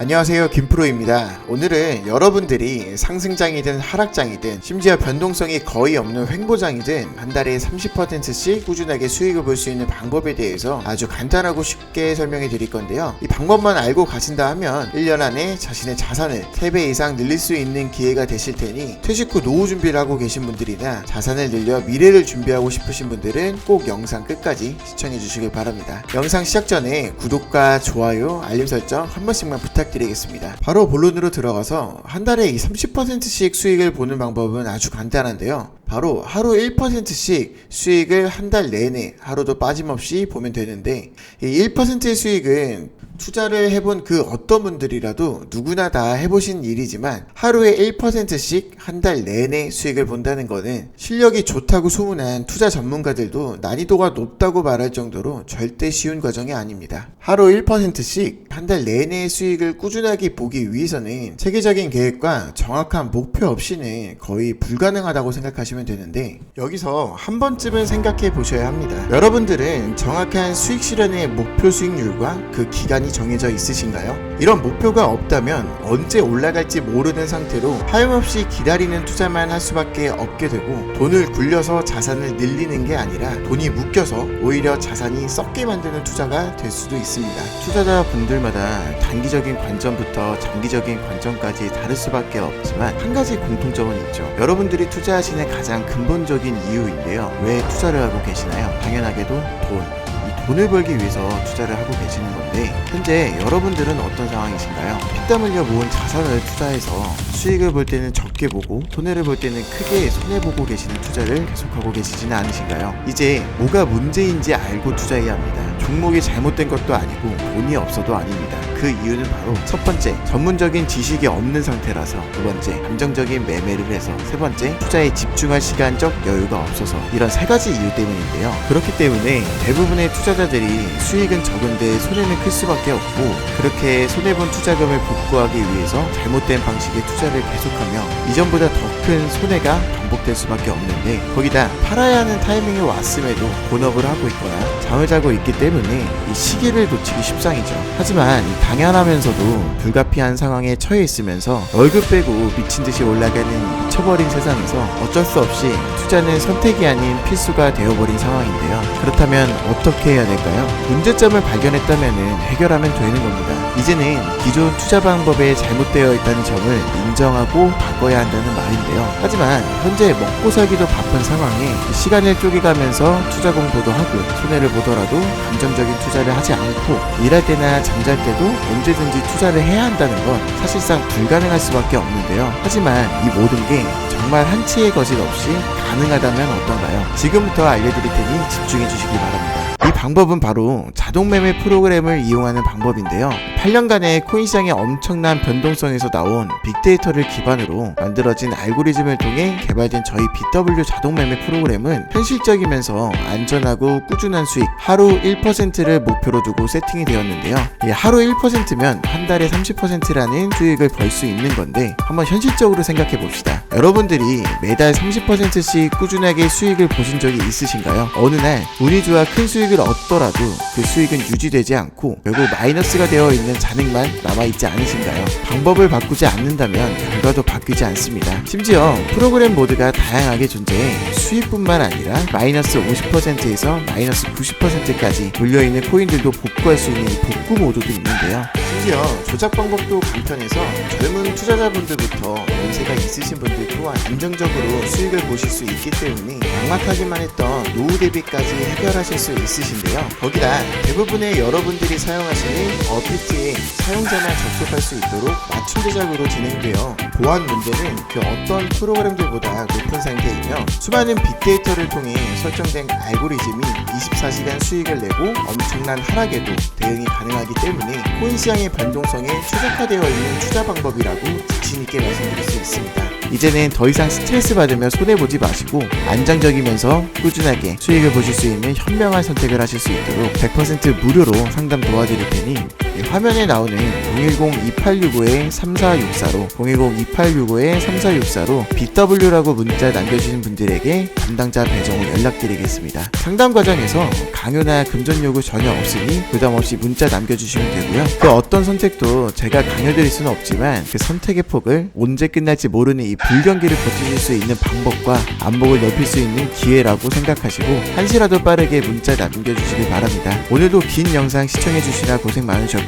안녕하세요 김프로입니다. 오늘은 여러분들이 상승장이든 하락장이든 심지어 변동성이 거의 없는 횡보장이든 한 달에 30%씩 꾸준하게 수익을 볼 수 있는 방법에 대해서 아주 간단하고 쉽게 설명해 드릴 건데요. 이 방법만 알고 가신다 하면 1년 안에 자신의 자산을 3배 이상 늘릴 수 있는 기회가 되실 테니 퇴직 후 노후 준비를 하고 계신 분들이나 자산을 늘려 미래를 준비하고 싶으신 분들은 꼭 영상 끝까지 시청해 주시길 바랍니다. 영상 시작 전에 구독과 좋아요 알림 설정 한 번씩만 부탁드립니다 부탁드리겠습니다. 바로 본론으로 들어가서 한 달에 이 30%씩 수익을 보는 방법은 아주 간단한데요. 바로 하루 1%씩 수익을 한 달 내내 하루도 빠짐없이 보면 되는데 이 1%의 수익은 투자를 해본 그 어떤 분들이라도 누구나 다 해보신 일이지만 하루에 1%씩 한 달 내내 수익을 본다는 거는 실력이 좋다고 소문한 투자 전문가들도 난이도가 높다고 말할 정도로 절대 쉬운 과정이 아닙니다. 하루 1%씩 한 달 내내 수익을 꾸준하게 보기 위해서는 체계적인 계획과 정확한 목표 없이는 거의 불가능하다고 생각하시면 되는데 여기서 한 번쯤은 생각해 보셔야 합니다. 여러분들은 정확한 수익 실현의 목표 수익률과 그 기간이 정해져 있으신가요? 이런 목표가 없다면 언제 올라갈지 모르는 상태로 하염없이 기다리는 투자만 할 수밖에 없게 되고 돈을 굴려서 자산을 늘리는 게 아니라 돈이 묶여서 오히려 자산이 썩게 만드는 투자가 될 수도 있습니다. 투자자 분들마다 단기적인 관점부터 장기적인 관점까지 다를 수밖에 없지만 한 가지 공통점은 있죠. 여러분들이 투자하시는 가장 근본적인 이유인데요. 왜 투자를 하고 계시나요? 당연하게도 돈. 이 돈을 벌기 위해서 투자를 하고 계시는 건데 현재 여러분들은 어떤 상황이신가요? 피땀 흘려 모은 자산을 투자해서 수익을 볼 때는 적게 보고 손해를 볼 때는 크게 손해 보고 계시는 투자를 계속하고 계시지는 않으신가요? 이제 뭐가 문제인지 알고 투자해야 합니다. 종목이 잘못된 것도 아니고 돈이 없어도 아닙니다. 그 이유는 바로 첫 번째 전문적인 지식이 없는 상태라서. 두 번째 감정적인 매매를 해서. 세 번째 투자에 집중할 시간적 여유가 없어서. 이런 세 가지 이유 때문인데요. 그렇기 때문에 대부분의 투자자들이 수익은 적은데 손해는 클 수밖에 없고 그렇게 손해본 투자금을 복구하기 위해서 잘못된 방식의 투자를 계속하며 이전보다 더 큰 손해가 반복될 수밖에 없는데 거기다 팔아야 하는 타이밍이 왔음에도 본업을 하고 있거나 잠을 자고 있기 때문에 이 시기를 놓치기 십상이죠. 하지만 이 당연하면서도 불가피한 상황에 처해 있으면서 월급 빼고 미친 듯이 올라가는 이 미쳐버린 세상에서 어쩔 수 없이 투자는 선택이 아닌 필수가 되어버린 상황인데요. 그렇다면 어떻게 해야 될까요? 문제점을 발견했다면 해결하면 되는 겁니다. 이제는 기존 투자 방법에 잘못되어 있다는 점을 인정하고 바꿔야 한다는 말인데요. 하지만 현재 먹고 살기도 바쁜 상황에 시간을 쪼개가면서 투자 공부도 하고 손해를 보더라도 감정적인 투자를 하지 않고 일할 때나 잠잘 때도 언제든지 투자를 해야 한다는 건 사실상 불가능할 수밖에 없는데요. 하지만 이 모든 게 정말 한치의 거짓 없이 가능하다면 어떤가요? 지금부터 알려드릴 테니 집중해 주시기 바랍니다. 이 방법은 바로 자동 매매 프로그램을 이용하는 방법인데요. 8년간의 코인 시장의 엄청난 변동성에서 나온 빅데이터를 기반으로 만들어진 알고리즘을 통해 개발된 저희 BW 자동 매매 프로그램은 현실적이면서 안전하고 꾸준한 수익 하루 1%를 목표로 두고 세팅이 되었는데요. 이 하루 1%면 한 달에 30%라는 수익을 벌 수 있는 건데 한번 현실적으로 생각해 봅시다. 여러분들이 매달 30%씩 꾸준하게 수익을 보신 적이 있으신가요? 어느 날 운이 좋아 큰 수익을 얻 더라도 그 수익은 유지되지 않고 결국 마이너스가 되어 있는 잔액만 남아있지 않으신가요? 방법을 바꾸지 않는다면 결과도 바뀌지 않습니다. 심지어 프로그램 모드가 다양하게 존재해 수익뿐만 아니라 마이너스 50%에서 마이너스 90%까지 몰려있는 코인들도 복구할 수 있는 이 복구 모드도 있는데요. 심지어 조작 방법도 간편해서 젊은 투자자분들부터 연세가 있으신 분들 또한 안정적으로 수익을 보실 수 있기 때문에 막막하기만 했던 노후 대비까지 해결하실 수 있으신데요. 거기다 대부분의 여러분들이 사용하시는 어피트에 사용자만 접속할 수 있도록 맞춤 제작으로 진행되어 보안 문제는 그 어떤 프로그램들보다 높은 상태이며 수많은 빅데이터를 통해 설정된 알고리즘이 24시간 수익을 내고 엄청난 하락에도 대응이 가능하기 때문에 코인 시장 의 변동성에 최적화되어 있는 투자 방법이라고 자신 있게 말씀드릴 수 있습니다. 이제는 더 이상 스트레스 받으며 손해보지 마시고 안정적이면서 꾸준하게 수익을 보실 수 있는 현명한 선택을 하실 수 있도록 100% 무료로 상담 도와드릴 테니 이 화면에 나오는 010-2865-3464로 010-2865-3464로 BW라고 문자 남겨주신 분들에게 담당자 배정을 연락드리겠습니다. 상담 과정에서 강요나 금전 요구 전혀 없으니 부담 없이 문자 남겨주시면 되고요. 그 어떤 선택도 제가 강요드릴 수는 없지만 그 선택의 폭을 언제 끝날지 모르는 이 불경기를 버티실 수 있는 방법과 안목을 넓힐 수 있는 기회라고 생각하시고 한시라도 빠르게 문자 남겨주시길 바랍니다. 오늘도 긴 영상 시청해주시라 고생 많으셨